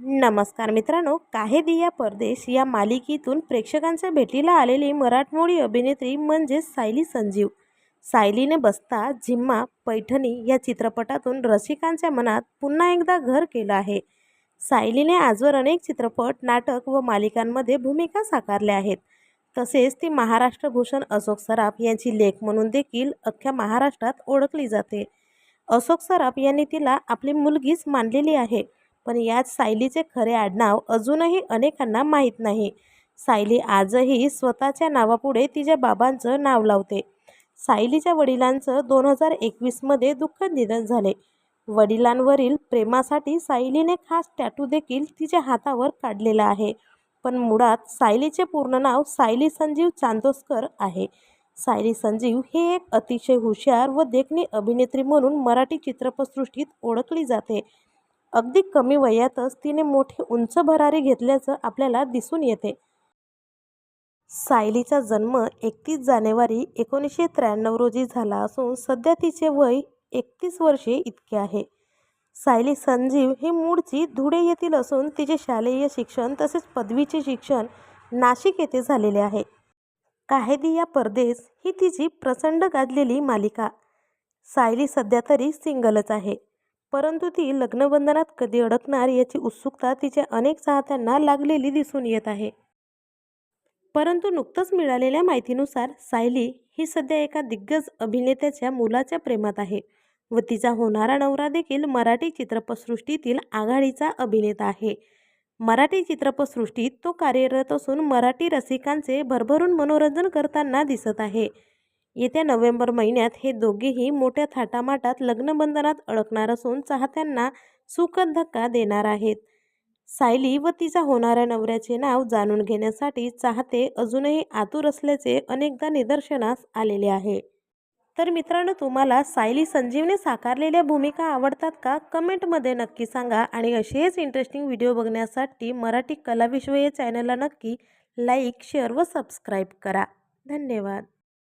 नमस्कार मित्रांनो काहे दिया परदेश या मालिकेतून प्रेक्षकांच्या भेटीला आलेली मराठमोळी अभिनेत्री म्हणजेच सायली संजीव. सायलीने बसता झिम्मा पैठणी या चित्रपटातून रसिकांच्या मनात पुन्हा एकदा घर केलं आहे. सायलीने आजवर अनेक चित्रपट नाटक व मालिकांमध्ये भूमिका साकारल्या आहेत. तसेच ती महाराष्ट्र भूषण अशोक सराफ यांची लेख म्हणून देखील अख्ख्या महाराष्ट्रात ओळखली जाते. अशोक सराफ यांनी तिला आपली मुलगीच मानलेली आहे. पण यात सायलीचे खरे आडनाव अजूनही अनेकांना माहीत नाही. सायली आजही स्वतःच्या नावापुढे तिच्या बाबांचं नाव लावते. सायलीच्या वडिलांचं दोन हजार एकवीसमध्ये दुःखद निधन झाले. वडिलांवरील प्रेमासाठी सायलीने खास टॅटू देखील तिच्या हातावर काढलेला आहे. पण मुळात सायलीचे पूर्ण नाव सायली संजीव चांदोसकर आहे. सायली संजीव हे एक अतिशय हुशार व देखणी अभिनेत्री म्हणून मराठी चित्रपटसृष्टीत ओळखली जाते. अगदी कमी वयातच तिने मोठी उंच भरारी घेतल्याचं आपल्याला दिसून येते. सायलीचा जन्म एकतीस जानेवारी एकोणीसशे त्र्याण्णव रोजी झाला असून सध्या तिचे वय एकतीस वर्षे इतके आहे. सायली संजीव ही मूळची धुळे येथील असून तिचे शालेय शिक्षण तसेच पदवीचे शिक्षण नाशिक येथे झालेले आहे. काहेदिया परदेस ही तिची प्रचंड गाजलेली मालिका. सायली सध्या तरी सिंगलच आहे. परंतु ती लग्नबंधनात कधी अडकणार याची उत्सुकता तिच्या अनेक चाहत्यांना लागलेली दिसून येत आहे. परंतु नुकतंच मिळालेल्या माहितीनुसार सायली ही सध्या एका दिग्गज अभिनेत्याच्या मुलाच्या प्रेमात आहे व तिचा होणारा नवरा देखील मराठी चित्रपटसृष्टीतील आघाडीचा अभिनेता आहे. मराठी चित्रपटसृष्टीत तो कार्यरत असून मराठी रसिकांचे भरभरून मनोरंजन करताना दिसत आहे. येत्या नोव्हेंबर महिन्यात हे दोघेही मोठ्या थाटामाटात लग्नबंधनात अडकणार असून चाहत्यांना सुखद धक्का देणार आहेत. सायली व तिचा होणाऱ्या नवऱ्याचे नाव जाणून घेण्यासाठी चाहते अजूनही आतुर असल्याचे अनेकदा निदर्शनास आलेले आहे. तर मित्रांनो तुम्हाला सायली संजीवने साकारलेल्या भूमिका आवडतात का? कमेंटमध्ये नक्की सांगा आणि असेच इंटरेस्टिंग व्हिडिओ बघण्यासाठी मराठी कलाविश्व या चॅनलला नक्की लाईक शेअर व सबस्क्राईब करा. धन्यवाद.